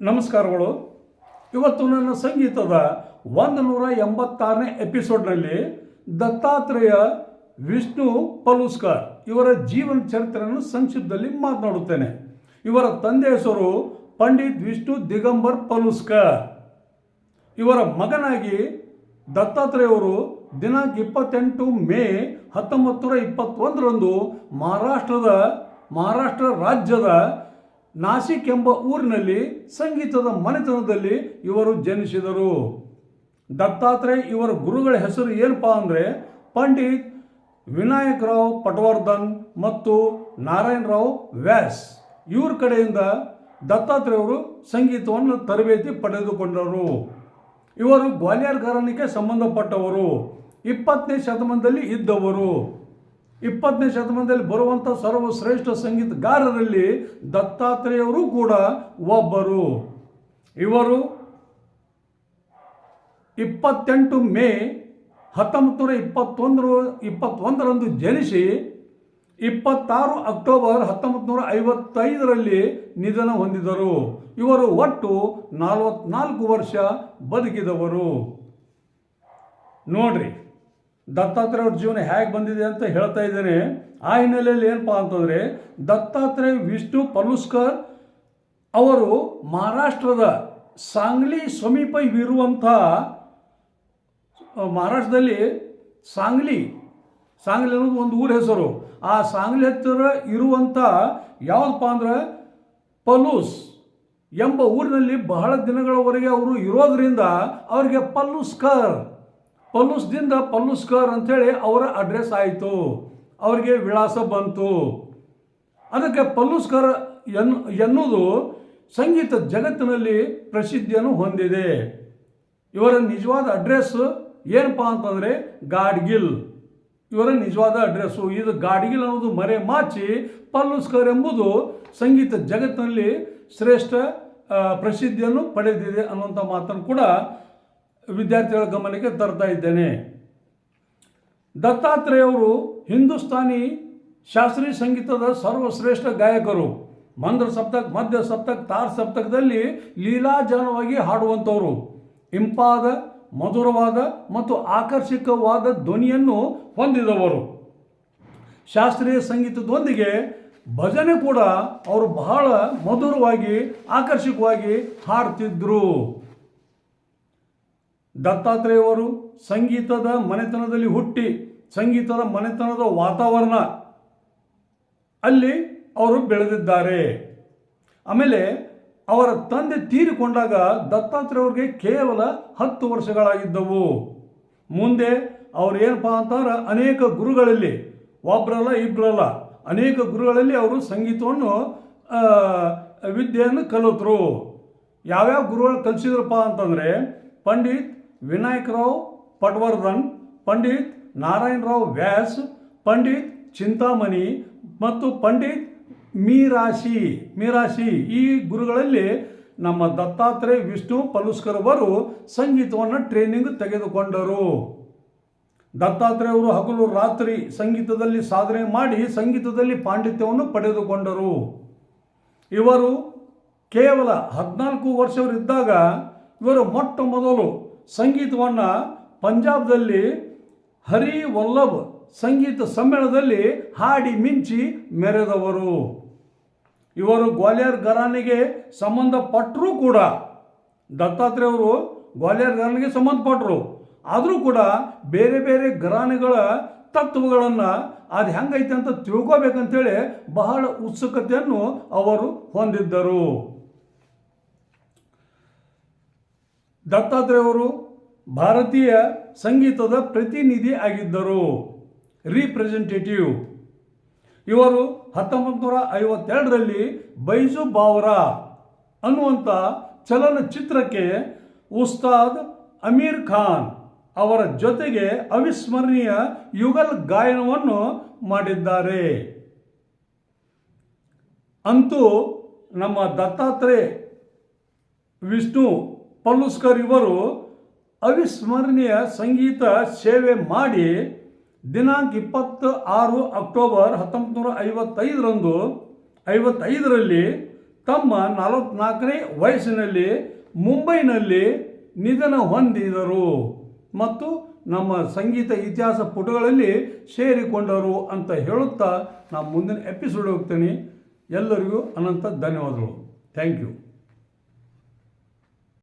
ನಮಸ್ಕಾರಗಳು. ಇವತ್ತು ನನ್ನ ಸಂಗೀತದ ಒಂದು ನೂರ ಎಂಬತ್ತಾರನೇ ಎಪಿಸೋಡ್ನಲ್ಲಿ ದತ್ತಾತ್ರೇಯ ವಿಷ್ಣು ಪಲುಸ್ಕರ್ ಇವರ ಜೀವನ ಚರಿತ್ರೆಯನ್ನು ಸಂಕ್ಷಿಪ್ತದಲ್ಲಿ ಮಾತನಾಡುತ್ತೇನೆ. ಇವರ ತಂದೆ ಹೆಸರು ಪಂಡಿತ್ ವಿಷ್ಣು ದಿಗಂಬರ್ ಪಲುಸ್ಕರ್. ಇವರ ಮಗನಾಗಿ ದತ್ತಾತ್ರೇಯವರು ದಿನಾಂಕ ಇಪ್ಪತ್ತೆಂಟು ಮೇ ಹತ್ತೊಂಬತ್ತು ನೂರ ಇಪ್ಪತ್ತೊಂದರಂದು ಮಹಾರಾಷ್ಟ್ರದ ಮಹಾರಾಷ್ಟ್ರ ರಾಜ್ಯದ ನಾಸಿಕ್ ಎಂಬ ಊರಿನಲ್ಲಿ ಸಂಗೀತದ ಮನೆತನದಲ್ಲಿ ಇವರು ಜನಿಸಿದರು. ದತ್ತಾತ್ರೇಯ ಇವರ ಗುರುಗಳ ಹೆಸರು ಏನಪ್ಪಾ ಅಂದರೆ ಪಂಡಿತ್ ವಿನಾಯಕ್ ರಾವ್ ಪಟವರ್ಧನ್ ಮತ್ತು ನಾರಾಯಣ್ ರಾವ್ ವ್ಯಾಸ್. ಇವ್ರ ಕಡೆಯಿಂದ ದತ್ತಾತ್ರೇಯವರು ಸಂಗೀತವನ್ನು ತರಬೇತಿ ಪಡೆದುಕೊಂಡರು. ಇವರು ಗ್ವಾಲಿಯರ್ ಘರಾನಿಗೆ ಸಂಬಂಧಪಟ್ಟವರು. ಇಪ್ಪತ್ತನೇ ಶತಮಾನದಲ್ಲಿ ಇದ್ದವರು. ಇಪ್ಪತ್ತನೇ ಶತಮಾನದಲ್ಲಿ ಬರುವಂಥ ಸರ್ವಶ್ರೇಷ್ಠ ಸಂಗೀತಗಾರರಲ್ಲಿ ದತ್ತಾತ್ರೇಯವರು ಕೂಡ ಒಬ್ಬರು. ಇವರು ಇಪ್ಪತ್ತೆಂಟು ಮೇ ಹತ್ತೊಂಬತ್ತು ನೂರ ಇಪ್ಪತ್ತೊಂದರ, ಇಪ್ಪತ್ತೊಂದರಂದು ಜನಿಸಿ ಇಪ್ಪತ್ತಾರು ಅಕ್ಟೋಬರ್ ಹತ್ತೊಂಬತ್ತು ನೂರ ಐವತ್ತೈದರಲ್ಲಿ ನಿಧನ ಹೊಂದಿದರು. ಇವರು ಒಟ್ಟು ನಲವತ್ನಾಲ್ಕು ವರ್ಷ ಬದುಕಿದವರು. ನೋಡ್ರಿ. ದತ್ತಾತ್ರೇಯ ಅವ್ರ ಜೀವನ ಹೇಗೆ ಬಂದಿದೆ ಅಂತ ಹೇಳ್ತಾ ಇದ್ದೇನೆ. ಆ ಹಿನ್ನೆಲೆಯಲ್ಲಿ ಏನಪ್ಪ ಅಂತಂದರೆ, ದತ್ತಾತ್ರೇಯ ವಿಷ್ಣು ಪಲುಸ್ಕರ್ ಅವರು ಮಹಾರಾಷ್ಟ್ರದ ಸಾಂಗ್ಲಿ ಸಮೀಪ ಇರುವಂಥ, ಮಹಾರಾಷ್ಟ್ರದಲ್ಲಿ ಸಾಂಗ್ಲಿ ಸಾಂಗ್ಲಿ ಅನ್ನೋದು ಒಂದು ಊರ ಹೆಸರು. ಆ ಸಾಂಗ್ಲಿ ಹತ್ತಿರ ಇರುವಂಥ ಯಾವುದಪ್ಪ ಅಂದ್ರೆ ಪಲುಸ್ ಎಂಬ ಊರಿನಲ್ಲಿ ಬಹಳ ದಿನಗಳವರೆಗೆ ಅವರು ಇರೋದರಿಂದ ಅವರಿಗೆ ಪಲ್ಲುಸ್ಕರ್ ಪಲ್ಲುಸ್ದಿಂದ ಪಲ್ಲುಸ್ಕರ್ ಅಂಥೇಳಿ ಅವರ ಅಡ್ರೆಸ್ ಆಯಿತು. ಅವರಿಗೆ ವಿಳಾಸ ಬಂತು. ಅದಕ್ಕೆ ಪಲ್ಲುಸ್ಕರ್ ಎನ್, ಎನ್ನುವುದು ಸಂಗೀತ ಜಗತ್ತಿನಲ್ಲಿ ಪ್ರಸಿದ್ಧಿಯನ್ನು ಹೊಂದಿದೆ. ಇವರ ನಿಜವಾದ ಅಡ್ರೆಸ್ ಏನಪ್ಪ ಅಂತಂದರೆ ಗಾಡ್ಗಿಲ್. ಇವರ ನಿಜವಾದ ಅಡ್ರೆಸ್ಸು ಇದು ಗಾಡ್ಗಿಲ್ ಅನ್ನೋದು ಮರೆ ಮಾಚಿ ಪಲ್ಲುಸ್ಕರ್ ಎಂಬುದು ಸಂಗೀತ ಜಗತ್ತಿನಲ್ಲಿ ಶ್ರೇಷ್ಠ ಪ್ರಸಿದ್ಧಿಯನ್ನು ಪಡೆದಿದೆ ಅನ್ನುವಂಥ ಮಾತನ್ನು ಕೂಡ ವಿದ್ಯಾರ್ಥಿಗಳ ಗಮನಕ್ಕೆ ತರ್ತಾ ಇದ್ದೇನೆ. ದತ್ತಾತ್ರೇಯವರು ಹಿಂದೂಸ್ತಾನಿ ಶಾಸ್ತ್ರೀಯ ಸಂಗೀತದ ಸರ್ವಶ್ರೇಷ್ಠ ಗಾಯಕರು. ಮಂದ್ರ ಸಪ್ತಕ್, ಮಧ್ಯ ಸಪ್ತಕ್, ತಾರ್ ಸಪ್ತಕದಲ್ಲಿ ಲೀಲಾಜಾನವಾಗಿ ಹಾಡುವಂಥವರು. ಇಂಪಾದ, ಮಧುರವಾದ ಮತ್ತು ಆಕರ್ಷಕವಾದ ಧ್ವನಿಯನ್ನು ಹೊಂದಿದವರು. ಶಾಸ್ತ್ರೀಯ ಸಂಗೀತದೊಂದಿಗೆ ಭಜನೆ ಕೂಡ ಅವರು ಬಹಳ ಮಧುರವಾಗಿ, ಆಕರ್ಷಕವಾಗಿ ಹಾಡ್ತಿದ್ರು. ದತ್ತಾತ್ರೇಯವರು ಸಂಗೀತದ ಮನೆತನದಲ್ಲಿ ಹುಟ್ಟಿ ಸಂಗೀತದ ಮನೆತನದ ವಾತಾವರಣ ಅಲ್ಲಿ ಅವರು ಬೆಳೆದಿದ್ದಾರೆ. ಆಮೇಲೆ ಅವರ ತಂದೆ ತೀರಿಕೊಂಡಾಗ ದತ್ತಾತ್ರೇಯವ್ರಿಗೆ ಕೇವಲ ಹತ್ತು ವರ್ಷಗಳಾಗಿದ್ದವು. ಮುಂದೆ ಅವ್ರು ಏನಪ್ಪ ಅಂತಂದ್ರೆ ಅನೇಕ ಗುರುಗಳಲ್ಲಿ ಒಬ್ಬರಲ್ಲ ಇಬ್ಬರಲ್ಲ ಅನೇಕ ಗುರುಗಳಲ್ಲಿ ಅವರು ಸಂಗೀತವನ್ನು ವಿದ್ಯೆಯನ್ನು ಕಲಿತರು. ಯಾವ್ಯಾವ ಗುರುಗಳು ಕಲಿಸಿದ್ರಪ್ಪ ಅಂತಂದರೆ, ಪಂಡಿತ್ ರಾವ್ ಪಟ್ವರ್ಧನ್ ಪಂಡಿತ್ ನಾರಾಯಣ ರಾವ್ ವ್ಯಾಸ್, ಪಂಡಿತ್ ಚಿಂತಾಮಣಿ ಮತ್ತು ಪಂಡಿತ್ ಮೀರಾಶಿ. ಮೀರಾಶಿ, ಈ ಗುರುಗಳಲ್ಲಿ ನಮ್ಮ ದತ್ತಾತ್ರೇಯ ವಿಷ್ಣು ಪಲುಸ್ಕರ್ ಅವರು ಸಂಗೀತವನ್ನು ಟ್ರೈನಿಂಗ್ ತೆಗೆದುಕೊಂಡರು. ದತ್ತಾತ್ರೇಯವರು ಹಗಲು ರಾತ್ರಿ ಸಂಗೀತದಲ್ಲಿ ಸಾಧನೆ ಮಾಡಿ ಸಂಗೀತದಲ್ಲಿ ಪಾಂಡಿತ್ಯವನ್ನು ಪಡೆದುಕೊಂಡರು. ಇವರು ಕೇವಲ ಹದಿನಾಲ್ಕು ವರ್ಷವರಿದ್ದಾಗ, ಇವರು ಮೊಟ್ಟ ಮೊದಲು ಸಂಗೀತವನ್ನು ಪಂಜಾಬ್ದಲ್ಲಿ ಹರಿ ವಲ್ಲಭ್ ಸಂಗೀತ ಸಮ್ಮೇಳನದಲ್ಲಿ ಹಾಡಿ ಮಿಂಚಿ ಮೆರೆದವರು. ಇವರು ಗ್ವಾಲಿಯರ್ ಗರಾನಿಗೆ ಸಂಬಂಧಪಟ್ಟರೂ ಕೂಡ ದತ್ತಾತ್ರೇಯವರು ಗ್ವಾಲಿಯರ್ ಘರಾನೆಗೆ ಸಂಬಂಧಪಟ್ಟರು ಆದರೂ ಕೂಡ ಬೇರೆ ಬೇರೆ ಘರಾನೆಗಳ ತತ್ವಗಳನ್ನು ಅದು ಹೆಂಗೈತೆ ಅಂತ ತಿಳ್ಕೋಬೇಕಂತೇಳಿ ಬಹಳ ಉತ್ಸುಕತೆಯನ್ನು ಅವರು ಹೊಂದಿದ್ದರು. ದತ್ತಾತ್ರೇಯವರು ಭಾರತೀಯ ಸಂಗೀತದ ಪ್ರತಿನಿಧಿ ಆಗಿದ್ದರು. ರೀಪ್ರೆಸೆಂಟೇಟಿವ್ ಇವರು ಹತ್ತೊಂಬತ್ತು ನೂರ ಐವತ್ತೆರಡರಲ್ಲಿ ಬೈಜು ಬಾವ್ರಾ ಅನ್ನುವಂಥ ಚಲನಚಿತ್ರಕ್ಕೆ ಉಸ್ತಾದ್ ಅಮೀರ್ ಖಾನ್ ಅವರ ಜೊತೆಗೆ ಅವಿಸ್ಮರಣೀಯ ಯುಗಲ್ ಗಾಯನವನ್ನು ಮಾಡಿದ್ದಾರೆ. ಅಂತೂ ನಮ್ಮ ದತ್ತಾತ್ರೇಯ ವಿಷ್ಣು ಪಲ್ಲುಸ್ಕರ್ ಇವರು ಅವಿಸ್ಮರಣೀಯ ಸಂಗೀತ ಸೇವೆ ಮಾಡಿ ದಿನಾಂಕ ಇಪ್ಪತ್ತ ಆರು ಅಕ್ಟೋಬರ್ ಹತ್ತೊಂಬತ್ತು ನೂರ ಐವತ್ತೈದರಂದು, ಐವತ್ತೈದರಲ್ಲಿ ತಮ್ಮ ನಲವತ್ನಾಲ್ಕನೇ ವಯಸ್ಸಿನಲ್ಲಿ ಮುಂಬೈನಲ್ಲಿ ನಿಧನ ಹೊಂದಿದರು ಮತ್ತು ನಮ್ಮ ಸಂಗೀತ ಇತಿಹಾಸ ಪುಟಗಳಲ್ಲಿ ಸೇರಿಕೊಂಡರು ಅಂತ ಹೇಳುತ್ತಾ ನಾನು ಮುಂದಿನ ಎಪಿಸೋಡ್ ಹೋಗ್ತೀನಿ. ಎಲ್ಲರಿಗೂ ಅನಂತ ಧನ್ಯವಾದಗಳು. Thank you